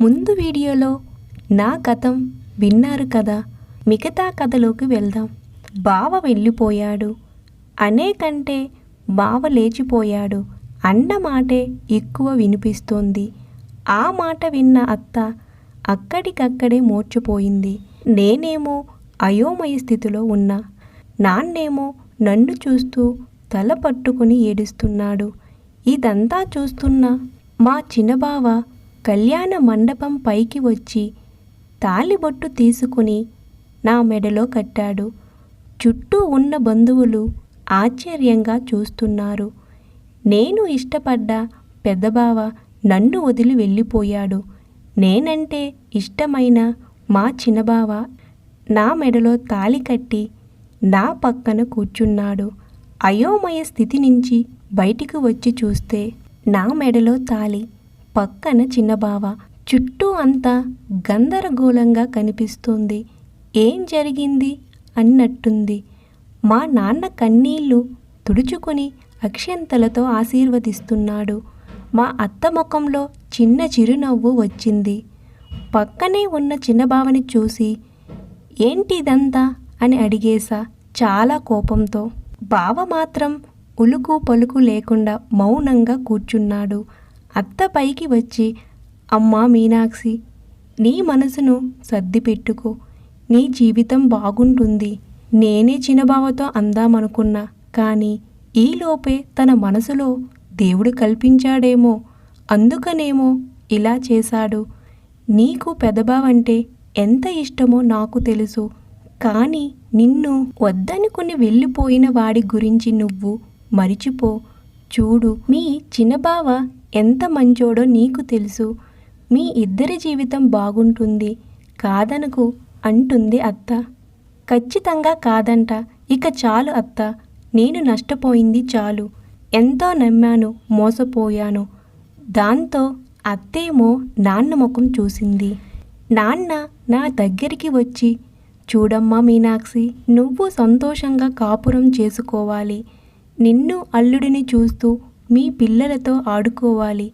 ముందు వీడియోలో నా గతం విన్నారు కదా. మిగతా కథలోకి వెళ్దాం. బావ వెళ్ళిపోయాడు. అనే కంటే బావ లేచిపోయాడు. అన్న మాటే ఎక్కువ వినిపిస్తోంది. ఆ మాట విన్న అత్త అక్కడికక్కడే మూర్చిపోయింది. నేనేమో అయోమయ స్థితిలో ఉన్నా. నాన్నేమో నన్ను చూస్తూ తల పట్టుకుని ఏడుస్తున్నాడు. ఇదంతా చూస్తున్న మా చిన్నబావ కళ్యాణ మండపం పైకి వచ్చి తాలిబొట్టు తీసుకుని నా మెడలో కట్టాడు. చుట్టూ ఉన్న బంధువులు ఆశ్చర్యంగా చూస్తున్నారు. నేను ఇష్టపడ్డ పెద్దబావ నన్ను వదిలి వెళ్ళిపోయాడు. నేనంటే ఇష్టమైన మా చిన్నబావ నా మెడలో తాలి కట్టి నా పక్కన కూర్చున్నాడు. అయోమయ స్థితి నుంచి బయటికి వచ్చి చూస్తే నా మెడలో తాలి పక్కన చిన్నబావ చుట్టూ అంతా గందరగోళంగా కనిపిస్తుంది. ఏం జరిగింది? అన్నట్టుంది. మా నాన్న కన్నీళ్ళు తుడుచుకొని అక్షంతలతో ఆశీర్వదిస్తున్నాడు. మా అత్త ముఖంలో చిన్న చిరునవ్వు వచ్చింది. పక్కనే ఉన్న చిన్నబావని చూసి ఏంటి ఇదంతా అని అడిగేశా చాలా కోపంతో. బావ మాత్రం ఉలుకు పలుకు లేకుండా మౌనంగా కూర్చున్నాడు. అత్త పైకి వచ్చి అమ్మా మీనాక్షి నీ మనసును సర్ది పెట్టుకో. నీ జీవితం బాగుంటుంది. నేనే చిన్నబావతో అందామనుకున్నా. కానీ ఈలోపే తన మనసులో దేవుడు కల్పించాడేమో. అందుకనేమో ఇలా చేశాడు. నీకు పెదబావంటే ఎంత ఇష్టమో నాకు తెలుసు. కానీ నిన్ను వద్దనుకుని వెళ్ళిపోయిన వాడి గురించి నువ్వు మరిచిపో. చూడు మీ చిన్నబావ ఎంత మంచోడో నీకు తెలుసు. మీ ఇద్దరి జీవితం బాగుంటుంది. కాదనకు అంటుంది అత్త. ఖచ్చితంగా కాదంట. ఇక చాలు అత్త. నేను నష్టపోయింది చాలు. ఎంతో నమ్మాను మోసపోయాను. దాంతో అత్తేమో నాన్న ముఖం చూసింది. నాన్న నా దగ్గరికి వచ్చి చూడమ్మా మీనాక్షి నువ్వు సంతోషంగా కాపురం చేసుకోవాలి. నిన్ను అల్లుడిని చూస్తూ మీ పిల్లలతో ఆడుకోవాలి.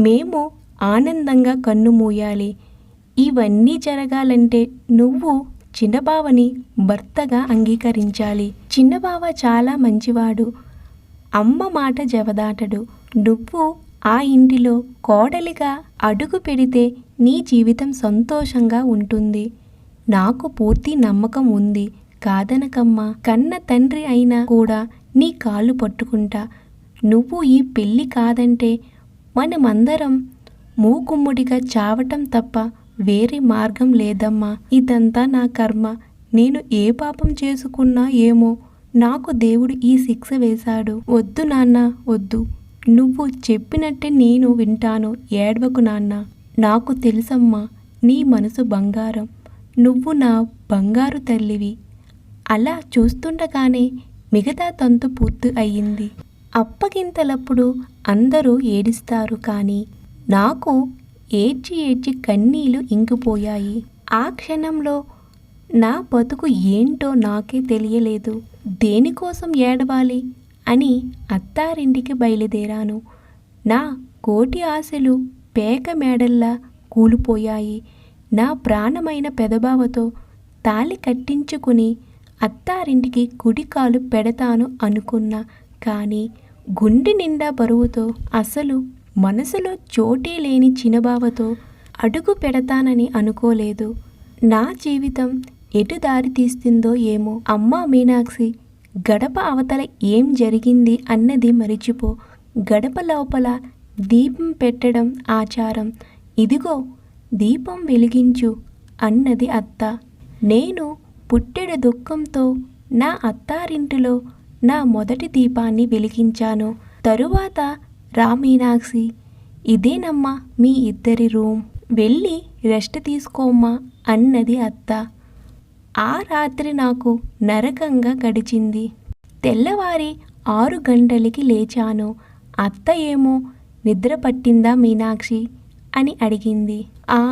మేము ఆనందంగా కన్ను మూయాలి. ఇవన్నీ జరగాలంటే నువ్వు చిన్నబావని భర్తగా అంగీకరించాలి. చిన్నబావ చాలా మంచివాడు. అమ్మ మాట జవదాటడు. నువ్వు ఆ ఇంటిలో కోడలిగా అడుగు పెడితే నీ జీవితం సంతోషంగా ఉంటుంది. నాకు పూర్తి నమ్మకం ఉంది. కాదనకమ్మ. కన్న తండ్రి అయినా కూడా నీ కాళ్ళు పట్టుకుంటా. నువ్వు ఈ పెళ్ళి కాదంటే మనమందరం మూకుమ్ముడిగా చావటం తప్ప వేరే మార్గం లేదమ్మా. ఇదంతా నా కర్మ. నేను ఏ పాపం చేసుకున్నా ఏమో నాకు దేవుడు ఈ శిక్ష వేశాడు. వద్దు నాన్న వద్దు. నువ్వు చెప్పినట్టే నేను వింటాను. ఏడవకు నాన్న. నాకు తెలుసమ్మా నీ మనసు బంగారం. నువ్వు నా బంగారు తల్లివి. అలా చూస్తుండగానే మిగతా తంతు పూర్తి అయ్యింది. అప్పగింతలప్పుడు అందరూ ఏడిస్తారు కానీ నాకు ఏడ్చి ఏడ్చి కన్నీళ్ళు ఇంకిపోయాయి. ఆ క్షణంలో నా బతుకు ఏంటో నాకే తెలియలేదు. దేనికోసం ఏడవాలి అని అత్తారింటికి బయలుదేరాను. నా కోటి ఆశలు పేక మేడల్లా కూలిపోయాయి. నా ప్రాణమైన పెదబావతో తాళి కట్టించుకుని అత్తారింటికి కుడికాలు పెడతాను అనుకున్నా కానీ గుండె నిండా బరువుతో అసలు మనసులో చోటే లేని చినబావతో అడుగు పెడతానని అనుకోలేదు. నా జీవితం ఎటు దారి తీస్తుందో ఏమో అమ్మా మీనాక్షి గడప అవతల ఏం జరిగింది అన్నది మరిచిపో. గడప లోపల దీపం పెట్టడం ఆచారం. ఇదిగో దీపం వెలిగించు అన్నది అత్త. నేను పుట్టెడు దుఃఖంతో నా అత్తారింటిలో నా మొదటి దీపాన్ని వెలిగించాను. తరువాత రామీనాక్షి ఇదేనమ్మా మీ ఇద్దరి రూమ్. వెళ్ళి రెస్ట్ తీసుకోమ్మా అన్నది అత్త. ఆ రాత్రి నాకు నరకంగా గడిచింది. తెల్లవారి ఆరు గంటలకి లేచాను. అత్త ఏమో నిద్ర పట్టిందా మీనాక్షి? అని అడిగింది. ఆ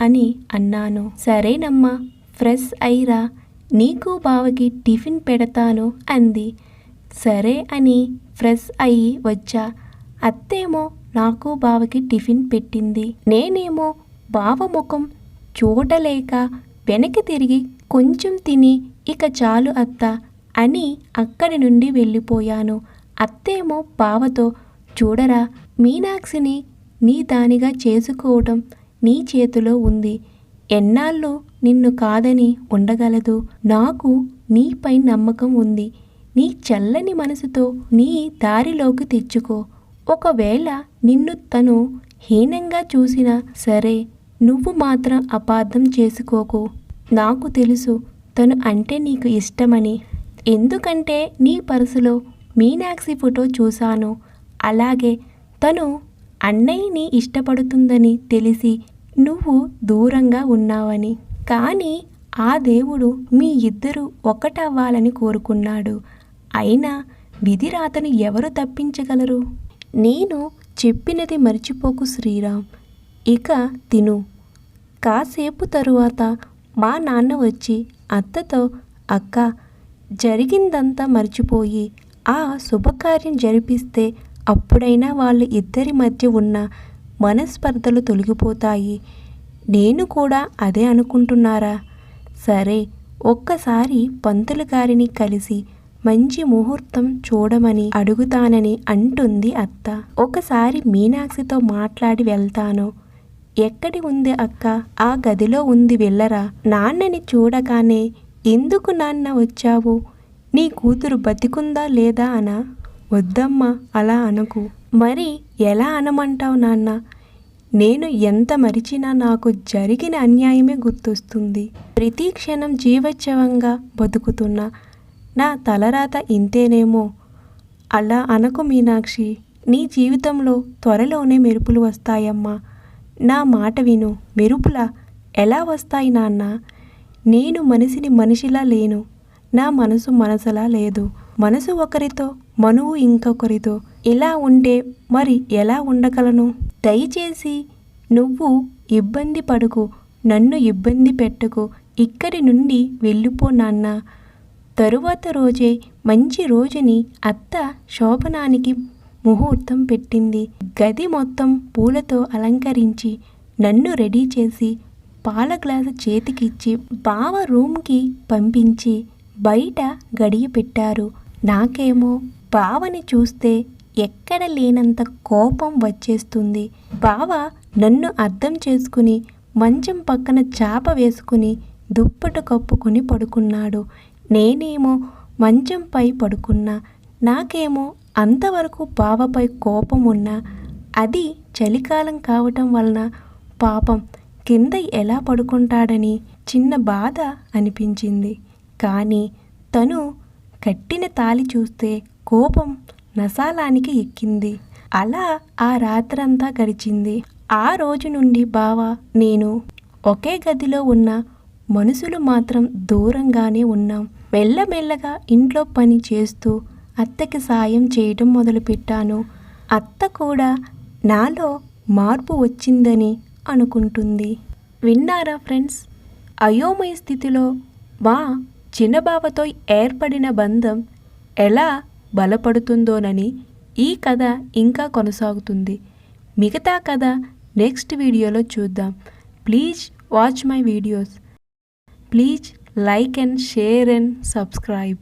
అని అన్నాను. సరేనమ్మా ఫ్రెష్ అయిరా. నీకు బావకి టిఫిన్ పెడతాను అంది. సరే అని ఫ్రెష్ అయ్యి వచ్చా. అత్తేమో నాకు బావకి టిఫిన్ పెట్టింది. నేనేమో బావ ముఖం చూడలేక వెనక్కి తిరిగి కొంచెం తిని ఇక చాలు అత్త అని అక్కడి నుండి వెళ్ళిపోయాను. అత్తేమో బావతో చూడరా మీనాక్షిని నీ దానిగా చేసుకోవటం నీ చేతిలో ఉంది. ఎన్నాళ్ళు నిన్ను కాదని ఉండగలదు. నాకు నీపై నమ్మకం ఉంది. నీ చల్లని మనసుతో నీ దారిలోకి తెచ్చుకో. ఒకవేళ నిన్ను తను హీనంగా చూసినా సరే నువ్వు మాత్రం అపార్థం చేసుకోకు. నాకు తెలుసు తను అంటే నీకు ఇష్టమని. ఎందుకంటే నీ పర్సులో మీనాక్షి ఫోటో చూశాను. అలాగే తను అన్నయ్యని ఇష్టపడుతుందని తెలిసి నువ్వు దూరంగా ఉన్నావని. కానీ ఆ దేవుడు మీ ఇద్దరు ఒక్కటవ్వాలని కోరుకున్నాడు. అయినా విధిరాతను ఎవరు తప్పించగలరు? నేను చెప్పినది మర్చిపోకు శ్రీరామ్. ఇక తిను. కాసేపు తరువాత మా నాన్న వచ్చి అత్తతో అక్క జరిగిందంతా మర్చిపోయి ఆ శుభకార్యం జరిపిస్తే అప్పుడైనా వాళ్ళ ఇద్దరి మధ్య ఉన్న మనస్పర్ధలు తొలగిపోతాయి. నేను కూడా అదే అనుకుంటున్నారా? సరే ఒక్కసారి పంతులు గారిని కలిసి మంచి ముహూర్తం చూడమని అడుగుతానని అంటుంది అత్త. ఒకసారి మీనాక్షితో మాట్లాడి వెళ్తాను. ఎక్కడి ఉంది అక్క? ఆ గదిలో ఉంది వెళ్ళరా? నాన్నని చూడగానే ఎందుకు నాన్న వచ్చావు? నీ కూతురు బతికుందా లేదా అనా? వద్దమ్మా అలా అనకు. మరి ఎలా అనమంటావు నాన్న? నేను ఎంత మరిచినా నాకు జరిగిన అన్యాయమే గుర్తొస్తుంది. ప్రతి క్షణం జీవోత్సవంగా బతుకుతున్నా నా తలరాత ఇంతేనేమో? అలా అనకు మీనాక్షి నీ జీవితంలో త్వరలోనే మెరుపులు వస్తాయమ్మా. నా మాట విను. మెరుపులా ఎలా వస్తాయి నాన్న? నేను మనిషిని మనిషిలా లేను. నా మనసు మనసులా లేదు. మనసు ఒకరితో మనువు ఇంకొకరితో. ఇలా ఉంటే మరి ఎలా ఉండగలను? దయచేసి నువ్వు ఇబ్బంది పడుకు నన్ను ఇబ్బంది పెట్టకు ఇక్కడి నుండి వెళ్ళిపో నాన్న. తరువాత రోజే మంచి రోజుని అత్త శోభనానికి ముహూర్తం పెట్టింది. గది మొత్తం పూలతో అలంకరించి నన్ను రెడీ చేసి పాల గ్లాసు చేతికిచ్చి బావ రూమ్కి పంపించి బయట గడియ పెట్టారు. నాకేమో బావని చూస్తే ఎక్కడ లేనంత కోపం వచ్చేస్తుంది. బావ నన్ను అర్థం చేసుకుని మంచం పక్కన చాప వేసుకుని దుప్పట కప్పుకొని పడుకున్నాడు. నేనేమో మంచంపై పడుకున్నా నాకేమో అంతవరకు బావపై కోపం ఉన్నా అది చలికాలం కావటం వలన పాపం కింద ఎలా పడుకుంటాడని చిన్న బాధ అనిపించింది. కానీ తను కట్టిన తాలి చూస్తే కోపం నసాలానికి ఎక్కింది. అలా ఆ రాత్రంతా గడిచింది. ఆ రోజు నుండి బావ నేను ఒకే గదిలో ఉన్న మనుషులు మాత్రం దూరంగానే ఉన్నాం. మెల్లమెల్లగా ఇంట్లో పని చేస్తూ అత్తకి సాయం చేయడం మొదలుపెట్టాను. అత్త కూడా నాలో మార్పు వచ్చిందని అనుకుంటుంది. విన్నారా ఫ్రెండ్స్? అయోమయ స్థితిలో మా చిన్నబావతో ఏర్పడిన బంధం ఎలా బలపడుతుందోనని ఈ కథ ఇంకా కొనసాగుతుంది. మిగతా కథ నెక్స్ట్ వీడియోలో చూద్దాం. Please watch my videos. Please like and share and subscribe.